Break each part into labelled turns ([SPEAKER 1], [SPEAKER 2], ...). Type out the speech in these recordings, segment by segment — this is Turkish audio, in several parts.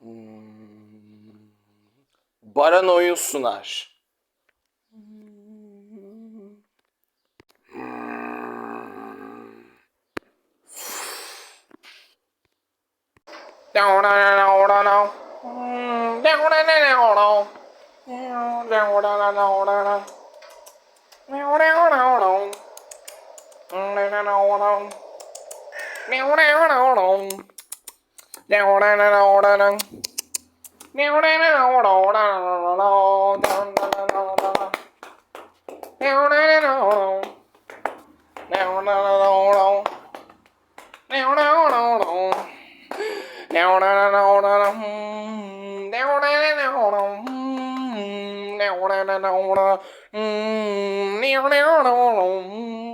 [SPEAKER 1] Hmm. Baran oyun sunar. Mm-hmm.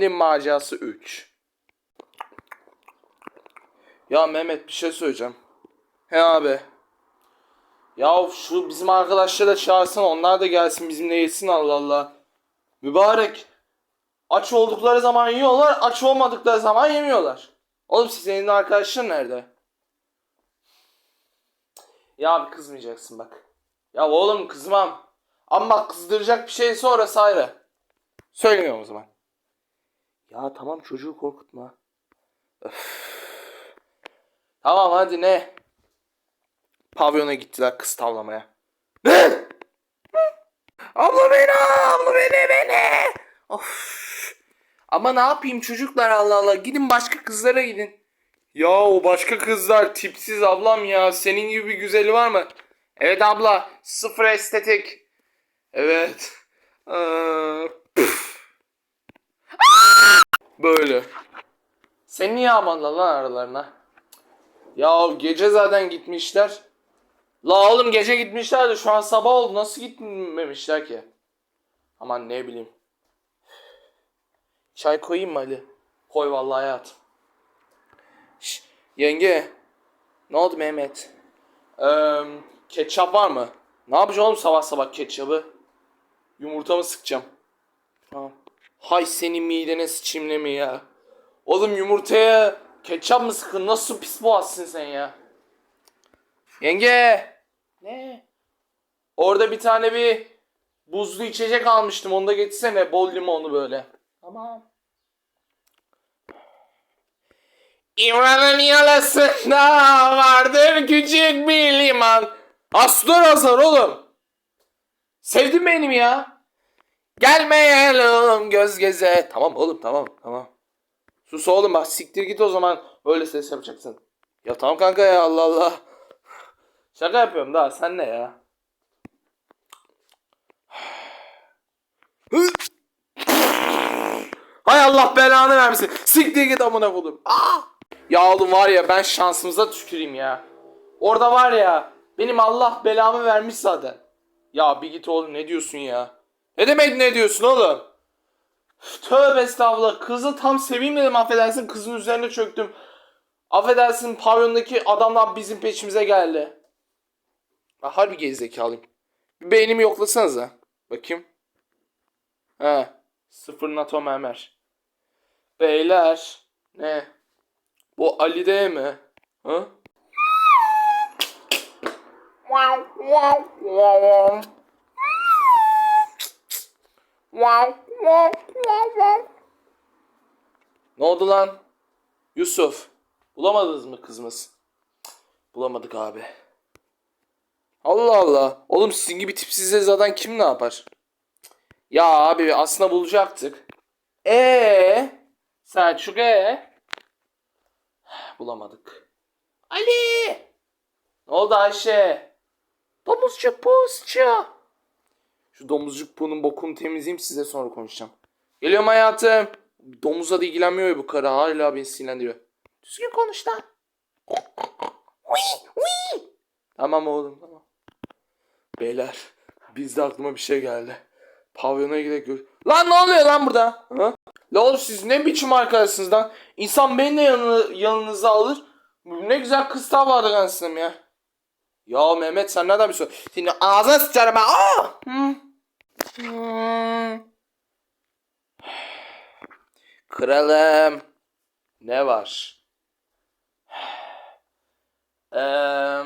[SPEAKER 1] Ali'nin macerası 3 Ya Mehmet bir şey söyleyeceğim. He abi. Ya şu bizim arkadaşları da çağırsana onlar da gelsin bizimle yesin Allah Allah. Mübarek. Aç oldukları zaman yiyorlar, aç olmadıkları zaman yemiyorlar. Oğlum senin arkadaşın nerede? Ya abi kızmayacaksın bak. Ya oğlum kızmam. Ama kızdıracak bir şeyse orası ayrı. Söylemiyorum o zaman. Ya tamam çocuğu korkutma. Öf. Tamam hadi ne? Pavyona gittiler kız tavlamaya. Abla beni, abla beni, beni. Of. Ama ne yapayım çocuklar Allah Allah. Gidin başka kızlara gidin. Ya o başka kızlar tipsiz ablam ya. Senin gibi bir güzeli var mı? Evet abla. Sıfır estetik. Evet. Püf. Böyle. Sen niye almadın lan aralarına? Ya gece zaten gitmişler. La oğlum gece gitmişler de şu an sabah oldu. Nasıl gitmemişler ki? Aman ne bileyim. Çay koyayım mı Ali? Koy vallahi hayat. Şş, yenge. Ne oldu Mehmet? Ee, ketçap var mı? Ne yapacağım oğlum sabah sabah ketçabı? Yumurtamı sıkacağım. Tamam. Hay senin midene mi ya? Oğlum yumurtaya ketçap mı sıkın? Nasıl pis boğazsın sen ya? Yenge. Ne? Orada bir tane bir buzlu içecek almıştım. Onu da getirsene. Bol limonlu böyle. Tamam. İmran'ın yalasında vardır küçük bir liman. Aslan Hazar oğlum. Sevdin benim ya. Gelmeyelim göz geze. Tamam oğlum tamam tamam. Sus oğlum bak siktir git o zaman. Öyle ses yapacaksın. Ya tamam kanka ya Allah Allah. Şaka yapıyorum daha sen ne ya? Hay Allah belanı vermesin. Siktir git amına koydum. Aa! Ya oğlum var ya ben şansımıza tüküreyim ya. Orada var ya benim Allah belamı vermiş zaten. Ya bir git oğlum ne diyorsun ya? Ne demek ne diyorsun oğlum? Tövbe estağfurullah. Kızı tam seveyim dedim affedersin. Kızın üzerine çöktüm. Affedersin pavyondaki adamlar bizim peşimize geldi. Ha, harbi gerizekalıyım. Bir beynimi yoklasanıza. Bakayım. He. Sıfır NATO mermer. Beyler. Ne? Bu Ali değil mi? Ha? Ne oldu lan? Yusuf. Bulamadınız mı kızımız? Bulamadık abi. Allah Allah. Oğlum sizin gibi tipsizle zaten kim ne yapar? Ya abi aslında bulacaktık. Ee, Selçuk ee? Bulamadık. Ali! Ne oldu Ayşe? Domuzcuk pozcu. Şu domuzcuk bunun bokunu temizleyeyim size sonra konuşacağım. Geliyorum hayatım. Domuzla da ilgilenmiyor ya bu karı hala beni sinirlendiriyor. Düzgün konuş lan. Tamam oğlum tamam. Beyler Biz de aklıma bir şey geldi. Pavyona gidelim. Lan ne oluyor lan burada? Ha? La oğlum siz ne biçim arkadaşsınız lan? İnsan beni de yanına, yanınıza alır. Ne güzel kız tavardı anasınım ya. Ya Mehmet sen nereden bir sor? Senin ağzına sıçarım ben. Aa! Hı. Kralım. Ne var? Eee,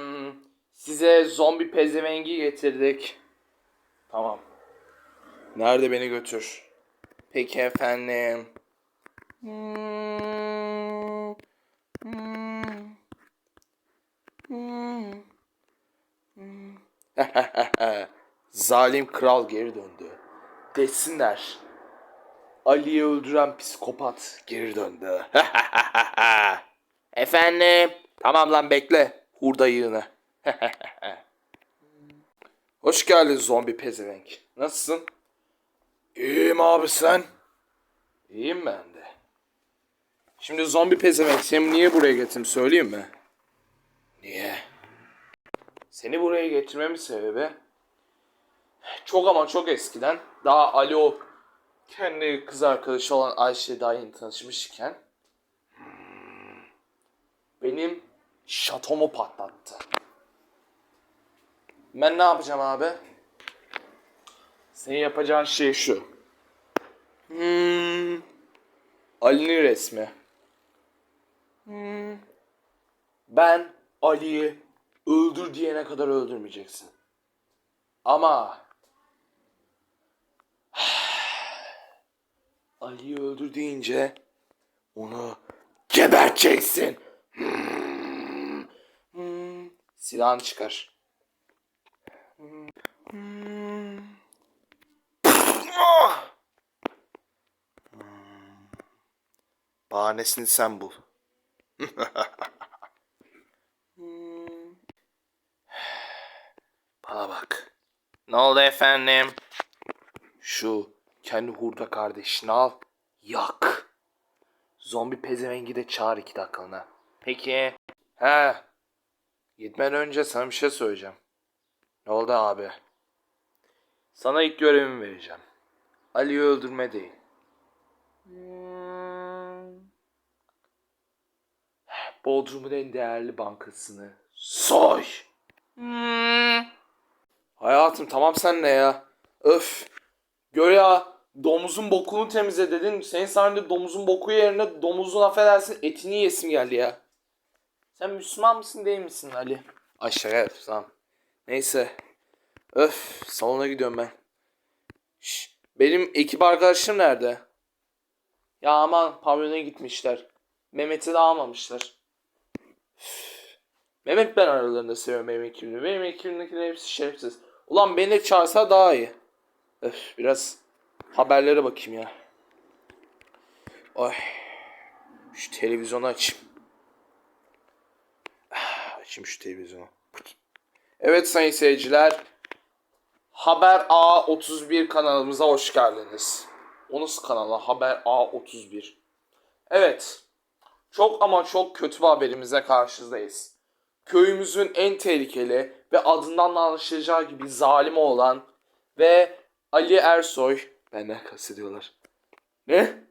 [SPEAKER 1] size zombi pezevengi getirdik. Tamam. Nerede beni götür? Peki efendim. Hmm. Hmm. Hmm. Hmm. Zalim kral geri döndü. Desinler. Ali'yi öldüren psikopat geri döndü. Efendim. Tamam lan bekle. Hurda yığını. Hoş geldin zombi pezevenk. Nasılsın? İyiyim abi sen? İyiyim ben de. Şimdi zombi pezevenk seni niye buraya getirdim söyleyeyim mi? Niye? Seni buraya getirmemin sebebi çok ama çok eskiden daha Ali o kendi kız arkadaşı olan Ayşe daha yeni tanışmışken hmm, benim şatomu patlattı. Ben ne yapacağım abi? Senin yapacağın şey şu. Hmm, Ali'nin resmi. Hmm, ben Ali'yi öldür diyene kadar öldürmeyeceksin. Ama Ali'yi öldür deyince onu geberteceksin. Hmm. Hmm. Silahını çıkar. Hmm. Hmm. Ah! Hmm. Bahanesini sen bul. Bana bak. Ne oldu efendim? Şu kendi hurda kardeşini al. Yak. Zombi pezevengi de çağır iki dakikalığına. Peki. He. Gitmeden önce sana bir şey söyleyeceğim. Ne oldu abi? Sana ilk görevimi vereceğim. Ali'yi öldürme değil. Hmm. Bodrum'un en değerli bankasını soy. Hayatım tamam sen ne ya? Öf. Gör ya domuzun bokunu temizle dedin. Senin sayende domuzun boku yerine domuzun affedersin etini yesim geldi ya. Sen Müslüman mısın değil misin Ali? Aşağıya evet, tamam. Neyse. Öf salona gidiyorum ben. Şş, benim ekip arkadaşım nerede? Ya aman pavyona gitmişler. Mehmet'i de almamışlar. Üf. Mehmet ben aralarında seviyorum benim ekibimi. Benim ekibimdekiler hepsi şerefsiz. Ulan beni de çağırsa daha iyi. Öf, biraz haberlere bakayım ya. Ay. Şu televizyonu açayım. Ah, Açayım şu televizyonu. Evet sayın seyirciler. Haber A31 kanalımıza hoş geldiniz. O nasıl kanala? Haber A31. Evet. Çok ama çok kötü bir haberimize karşınızdayız. Köyümüzün en tehlikeli ve adından da anlaşılacağı gibi zalimi olan ve Ali Ersoy benden kastediyorlar. Ne?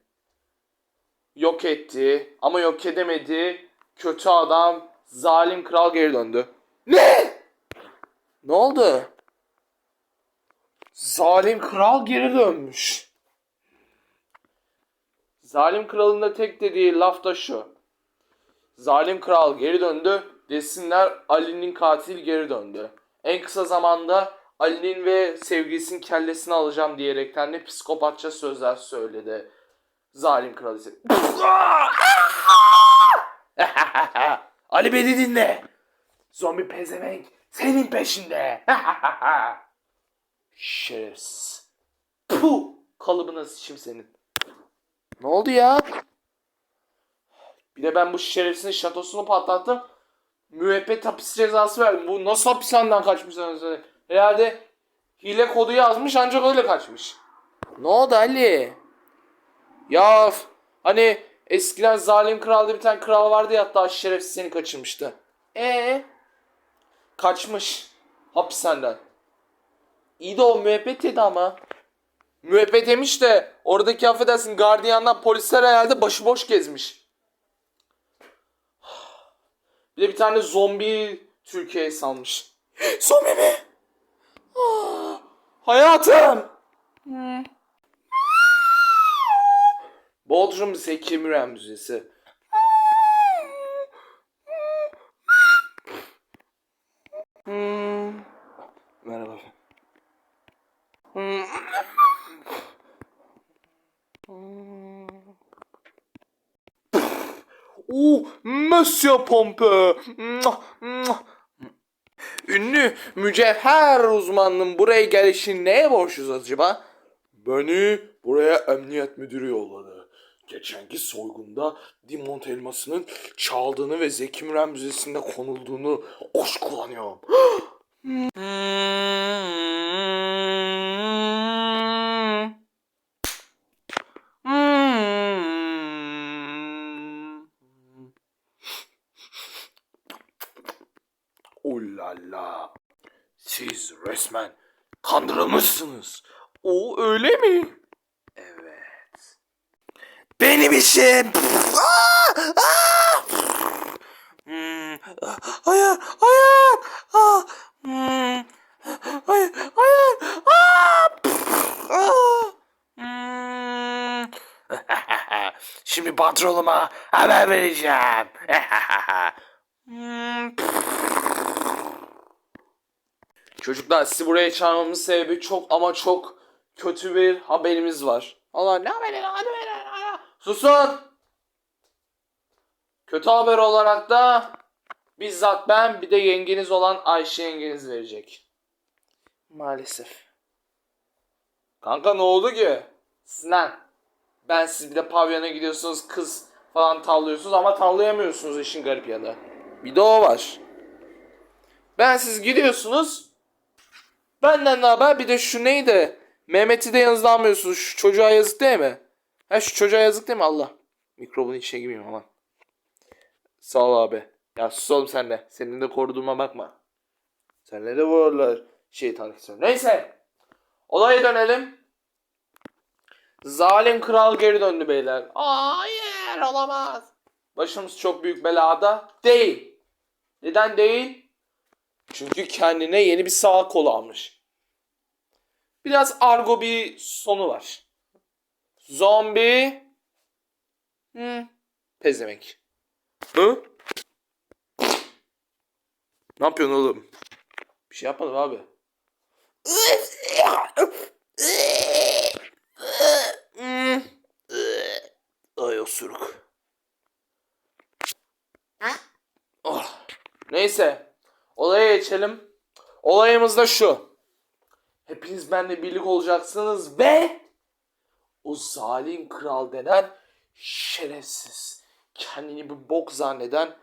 [SPEAKER 1] Yok etti ama yok edemedi. Kötü adam zalim kral geri döndü. Ne? Ne oldu? Zalim kral geri dönmüş. Zalim kralın da tek dediği laf da şu. Zalim kral geri döndü. Desinler Ali'nin katil geri döndü. En kısa zamanda Ali'nin ve sevgilisinin kellesini alacağım diyerekten de psikopatça sözler söyledi. Zalim kral ise. Ali beni dinle. Zombi pezevenk senin peşinde. Şerefsiz. Puh! Kalıbına sıçayım senin. Ne oldu ya? Bir de ben bu şerefsizin şatosunu patlattım. Müebbet hapis cezası verdim. Bu nasıl hapishaneden kaçmış? sen? Herhalde hile kodu yazmış ancak öyle kaçmış. Ne oldu Ali? Ya hani eskiden zalim kralda bir tane kral vardı ya hatta şerefsiz seni kaçırmıştı. E Kaçmış hapishaneden. İyi de o müebbet yedi ama. Müebbet yemiş de oradaki affedersin gardiyandan polisler herhalde başıboş gezmiş. Bir de bir tane zombi Türkiye'ye salmış. Zombi mi? Hayatım. Bodrum Zeki Müren Müzesi. Hmm. Merhaba. Hmm. Oo, Monsieur Pompe. Mwah, mwah. Ünlü mücevher uzmanının buraya gelişi neye borçluyuz acaba? Beni buraya emniyet müdürü yolladı. Geçenki soygunda Dimont elmasının çaldığını ve Zeki Müren Müzesi'nde konulduğunu kuşkulanıyorum. Ulala. Siz resmen kandırılmışsınız. O öyle mi? Evet. Benim işim. Aa! Aa! Hmm. Hayır, hayır. Aa! Hmm. Hayır, hayır. Aa! Aa! Hmm. Şimdi patronuma haber vereceğim. Hmm. Çocuklar sizi buraya çağırmamın sebebi çok ama çok kötü bir haberimiz var. Allah ne haberi hadi verin hadi. Susun. Kötü haber olarak da bizzat ben bir de yengeniz olan Ayşe yengeniz verecek. Maalesef. Kanka ne oldu ki? Sinan. Ben siz bir de pavyona gidiyorsunuz kız falan tavlıyorsunuz ama tavlayamıyorsunuz işin garip yanı. Bir de o var. Ben siz gidiyorsunuz. Benden ne haber? Bir de şu neydi? Mehmet'i de yanınızda almıyorsunuz. Şu çocuğa yazık değil mi? Ha şu çocuğa yazık değil mi? Allah. Mikrobun içine girmeyeyim aman. Sağ ol abi. Ya sus oğlum sen de. Senin de koruduğuma bakma. Senle de vururlar. Şeytan istiyor. Neyse. Olaya dönelim. Zalim kral geri döndü beyler. Hayır olamaz. Başımız çok büyük belada. Değil. Neden değil? Çünkü kendine yeni bir sağ kol almış. Biraz argo bir sonu var. Zombi. Hı. Pezemek. Hı? Ne yapıyorsun oğlum? Bir şey yapmadım abi. Ay osuruk. Oh. Neyse. Olaya geçelim. Olayımız da şu. Hepiniz benimle birlik olacaksınız ve o zalim kral denen şerefsiz, kendini bir bok zanneden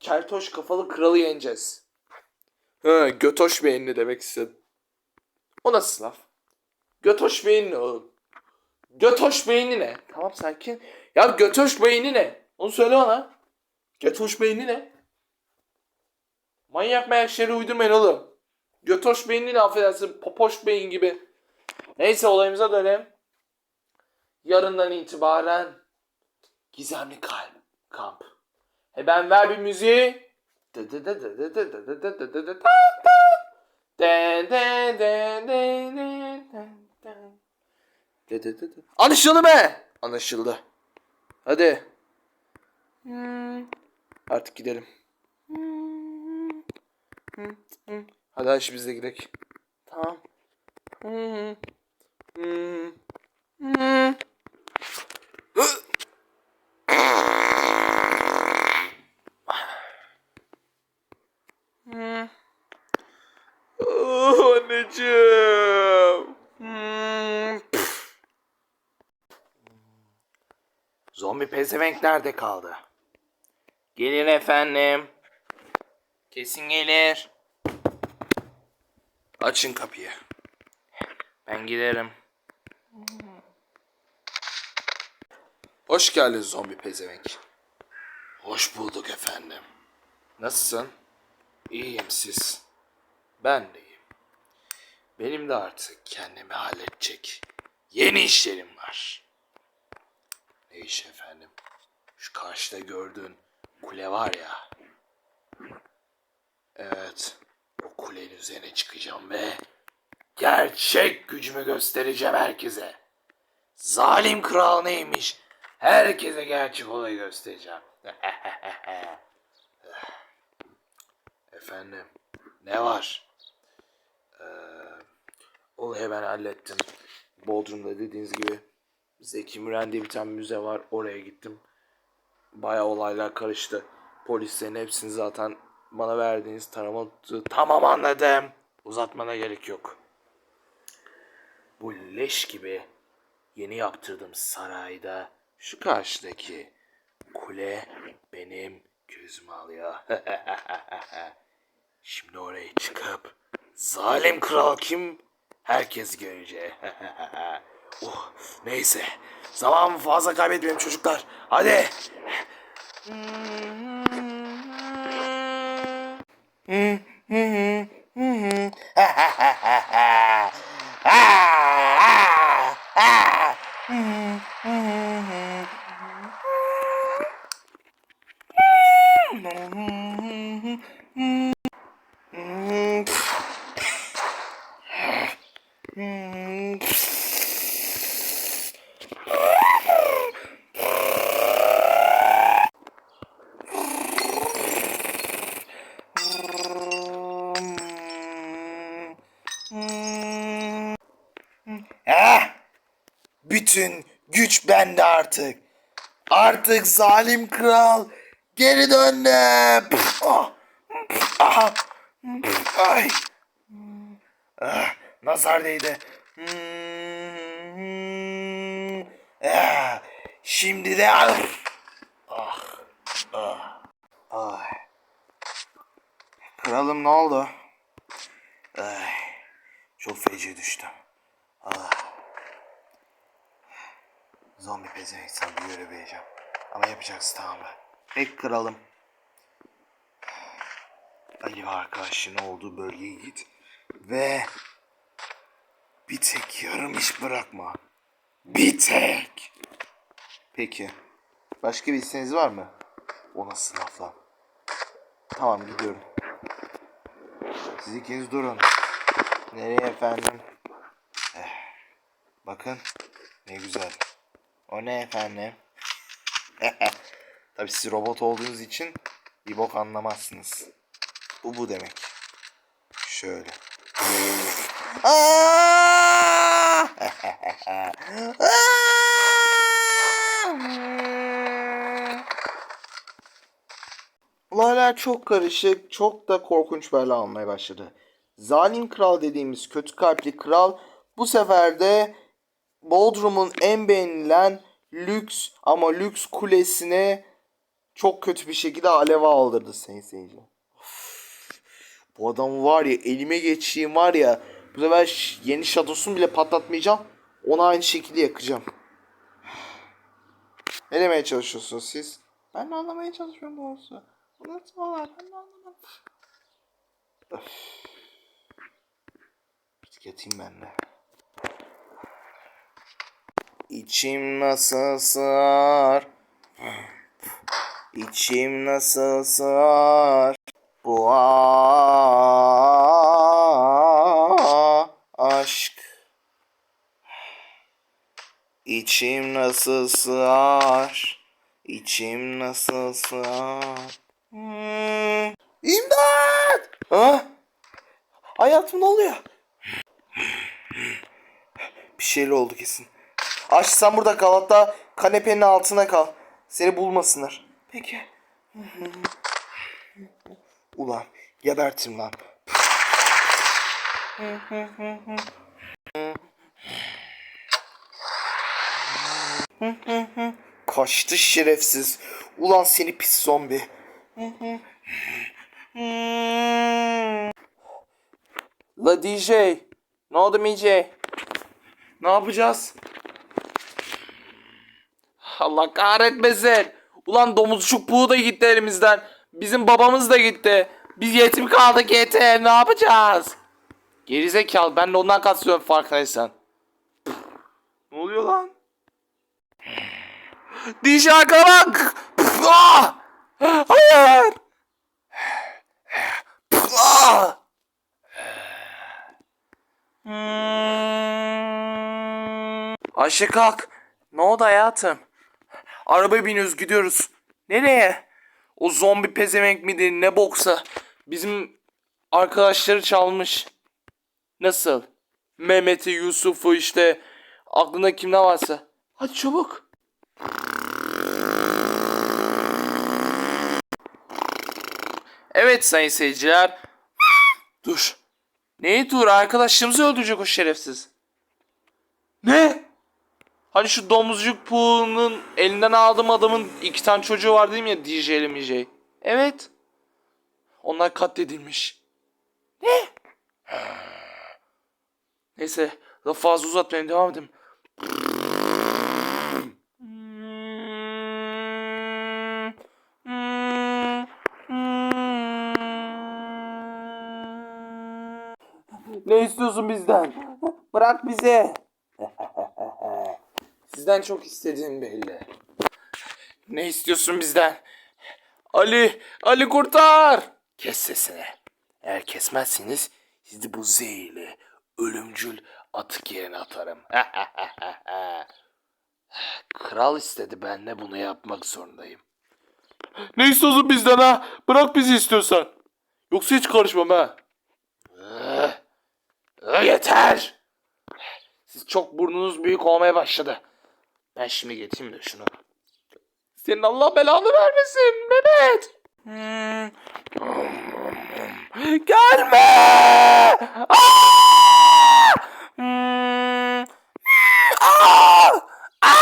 [SPEAKER 1] keltoş kafalı kralı yeneceğiz. Ha, götoş beyinli demek istedim. O nasıl laf? Götoş beyinli oğlum. Götoş beyni ne? Tamam sakin. Ya götoş beyni ne? Onu söyle bana. Götoş beyni ne? Manyak manyak şeyleri uydurmayın oğlum. Götoş beyin değil affedersin. Popoş beyin gibi. Neyse olayımıza dönelim. Yarından itibaren gizemli kalp kamp. He ben ver bir müziği. Anlaşıldı be. Anlaşıldı. Hadi. Artık gidelim. Hadi Ayşe biz de gidelim. Tamam. oh, anneciğim. Zombi pezevenk nerede kaldı? Gelin efendim. Kesin gelir. Açın kapıyı. Ben giderim. Hoş geldin zombi pezevenk. Hoş bulduk efendim. Nasılsın? İyiyim siz. Ben de iyiyim. Benim de artık kendimi halledecek yeni işlerim var. Ne iş efendim? Şu karşıda gördüğün kule var ya. Evet. O kulenin üzerine çıkacağım ve gerçek gücümü göstereceğim herkese. Zalim kral neymiş? Herkese gerçek olayı göstereceğim. Efendim, ne var? Ee, olayı ben hallettim. Bodrum'da dediğiniz gibi Zeki Müren diye bir tane müze var. Oraya gittim. Baya olaylar karıştı. Polislerin hepsini zaten bana verdiğiniz tarama... Tamam anladım. Uzatmana gerek yok. Bu leş gibi yeni yaptırdığım sarayda şu karşıdaki kule benim gözümü alıyor. Şimdi oraya çıkıp zalim kral kim herkes görecek. oh, neyse zaman fazla kaybetmeyelim çocuklar. Hadi.
[SPEAKER 2] Ah! Artık zalim kral geri döndü. Pf, ah, ah, pf, Ay. Ah, nazar değdi. Ah, Şimdi de. Ah, ah, ay. Kralım ne oldu? Ay, çok feci düştüm. Zombi pezevenk görev vereceğim. Ama yapacaksın tamam mı? Pek kralım. Ali ve arkadaşının olduğu bölgeye git. Ve bir tek yarım iş bırakma. Bir tek. Peki. Başka bir isteğiniz var mı? O nasıl laf lan? Tamam gidiyorum. Siz ikiniz durun. Nereye efendim? Eh, bakın ne güzel. O ne efendim? Tabi siz robot olduğunuz için bir bok anlamazsınız. Bu bu demek. Şöyle. Olaylar çok karışık, çok da korkunç bela almaya başladı. Zalim kral dediğimiz kötü kalpli kral bu sefer de Bodrum'un en beğenilen lüks ama lüks kulesine çok kötü bir şekilde aleve aldırdı sayın. Bu adam var ya elime geçeyim var ya bu sefer yeni şatosunu bile patlatmayacağım. Onu aynı şekilde yakacağım. Ne demeye çalışıyorsunuz siz? Ben de anlamaya çalışıyorum doğrusu. Bu nasıl var? Ben anlamadım. Öf. Bir yatayım ben de. İçim nasıl sığar İçim nasıl sığar Bu aşk İçim nasıl sığar İçim nasıl sığar Hmm. İmdat! Ha? Hayatım ne oluyor? Bir şeyler oldu kesin. Aç sen burada kal hatta kanepenin altına kal. Seni bulmasınlar. Peki. Ulan gebertim lan. Kaçtı şerefsiz. Ulan seni pis zombi.
[SPEAKER 1] La DJ. Ne oldu MJ? Ne yapacağız? Allah kahretmesin. Ulan domuzcuk buğu da gitti elimizden. Bizim babamız da gitti. Biz yetim kaldık yeter. Ne yapacağız? Gerizekalı ben de ondan kastediyorum farkındaysan. ne oluyor lan? DJ bak! Ah! Hayır! Ah! Hmm. Ayşe kalk. Ne oldu hayatım? Arabaya biniyoruz gidiyoruz. Nereye? O zombi pezevenk midir ne boksa. Bizim arkadaşları çalmış. Nasıl? Mehmet'i, Yusuf'u işte. Aklında kim ne varsa. Hadi çabuk. Evet sayın seyirciler. Dur. Neyi dur? Arkadaşlarımızı öldürecek o şerefsiz. Ne? Hani şu domuzcuk Pooh'nun elinden aldığım adamın iki tane çocuğu var değil mi ya DJ ile MJ? Evet. Onlar katledilmiş. Ne? Neyse daha fazla uzatmayayım devam edelim. Ne istiyorsun bizden? Bırak bizi. Sizden çok istediğim belli. Ne istiyorsun bizden? Ali, Ali kurtar! Kes sesini. Eğer kesmezseniz sizi bu zehirli, ölümcül atık yerine atarım. Kral istedi ben de bunu yapmak zorundayım. Ne istiyorsun bizden ha? Bırak bizi istiyorsan. Yoksa hiç karışmam ha. Yeter! Siz çok burnunuz büyük olmaya başladı. Ben şimdi getireyim de şunu. Senin Allah belanı vermesin Mehmet. Hmm. Gelme! Aa! Hmm. Aa! Aa!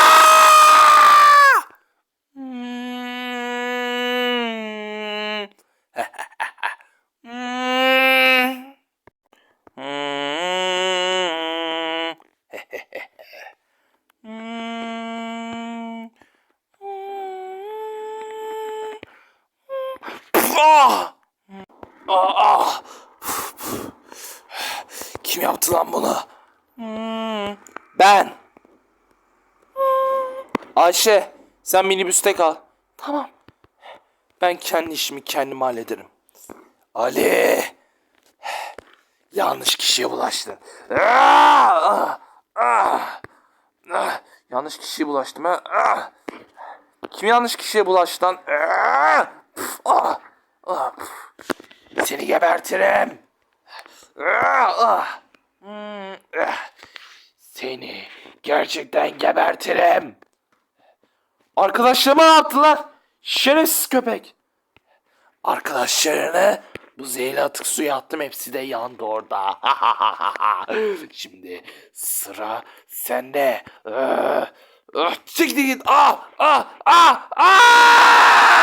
[SPEAKER 1] Hmm. Hmm. Hmm. Hmm. Ah! Ah, ah! Kim yaptı lan bunu? Hmm, Ben. Ayşe, sen minibüste kal. Tamam. Ben kendi işimi kendim hallederim. Ali. Yanlış kişiye bulaştın. Yanlış kişiye bulaştım ha. Kim yanlış kişiye bulaştı lan? Seni gebertirim. Ah! Ah! Seni gerçekten gebertirim. Arkadaşlarıma ne yaptılar? Şerefsiz köpek. Arkadaşlarını bu zehirli atık suya attım hepsi de yandı orada. Şimdi sıra sende. Ah, ah, Siktir git. Ah, ah, ah, ah!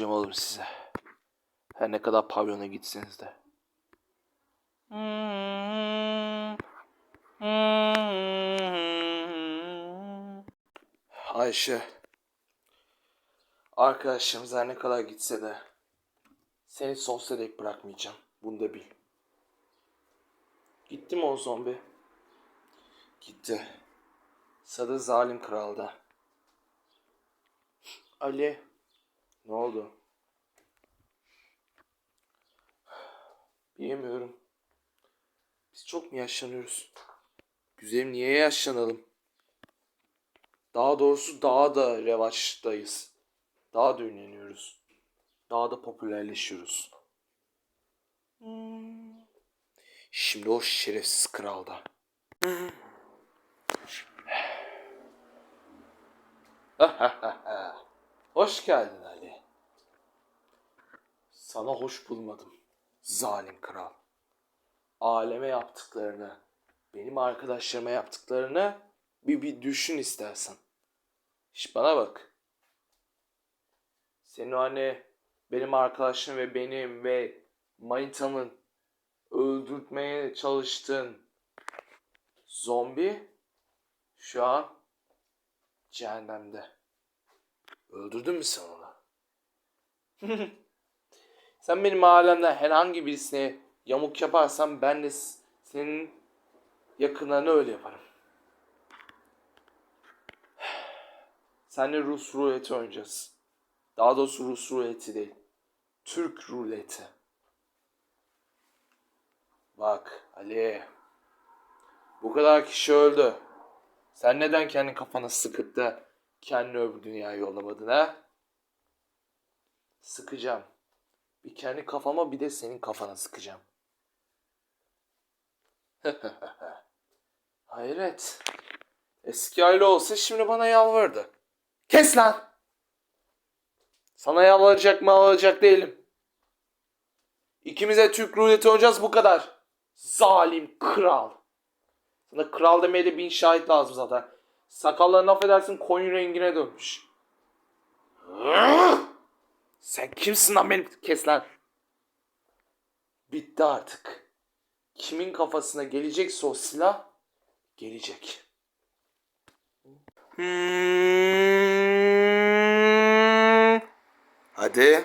[SPEAKER 1] Unutmayacağım oğlum size. Her ne kadar pavyona gitseniz de. Ayşe. Arkadaşlarımız her ne kadar gitse de seni sonsuza dek bırakmayacağım. Bunu da bil. Gitti mi o zombi? Gitti. Sadı zalim kralda. Ali. Ne oldu? Bilmiyorum. Biz çok mu yaşlanıyoruz? Güzelim niye yaşlanalım? Daha doğrusu daha da revaçtayız. Daha da ünleniyoruz. Daha da popülerleşiyoruz. Şimdi o şerefsiz kralda. Hoş geldin. Sana hoş bulmadım. Zalim kral. Aleme yaptıklarını, benim arkadaşlarıma yaptıklarını bir bir düşün istersen. Şş bana bak. Senin hani benim arkadaşım ve benim ve manitamın öldürtmeye çalıştığın zombi şu an cehennemde. Öldürdün mü sen onu? sen benim alemden herhangi birisine yamuk yaparsan ben de senin yakınlarına öyle yaparım. Seninle Rus ruleti oynayacağız. Daha doğrusu Rus ruleti değil. Türk ruleti. Bak Ali. Bu kadar kişi öldü. Sen neden kendi kafana sıkıp da kendini öbür dünyaya yollamadın ha? Sıkacağım. Bir kendi kafama bir de senin kafana sıkacağım. Hayret. Eski aile olsa şimdi bana yalvardı. Kes lan! Sana yalvaracak mı alacak değilim. İkimize Türk ruleti oynayacağız bu kadar. Zalim kral. Sana kral demeye de bin şahit lazım zaten. Sakallarını affedersin koyun rengine dönmüş. Sen kimsin lan beni kes lan. Bitti artık. Kimin kafasına gelecekse o silah gelecek. Hmm.
[SPEAKER 2] Hadi.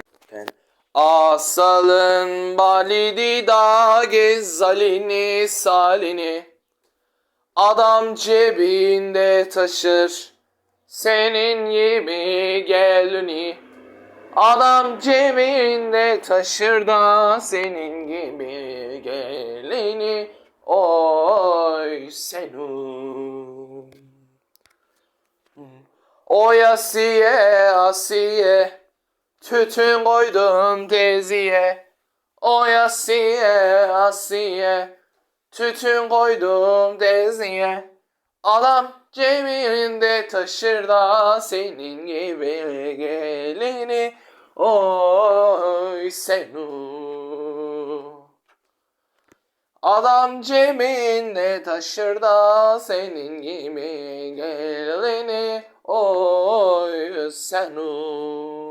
[SPEAKER 1] Den Asalın balidi da gezzalini salini Adam cebinde taşır senin gibi gelini. Adam cebinde taşır da senin gibi gelini. Oy senum Oy Asiye Asiye Tütün koydum teziye Oy Asiye Asiye. Tütün koydum teziye Adam cebinde taşır da senin gibi gelini. Oy senu. Adam cebinde taşır da senin gibi gelini. Oy senu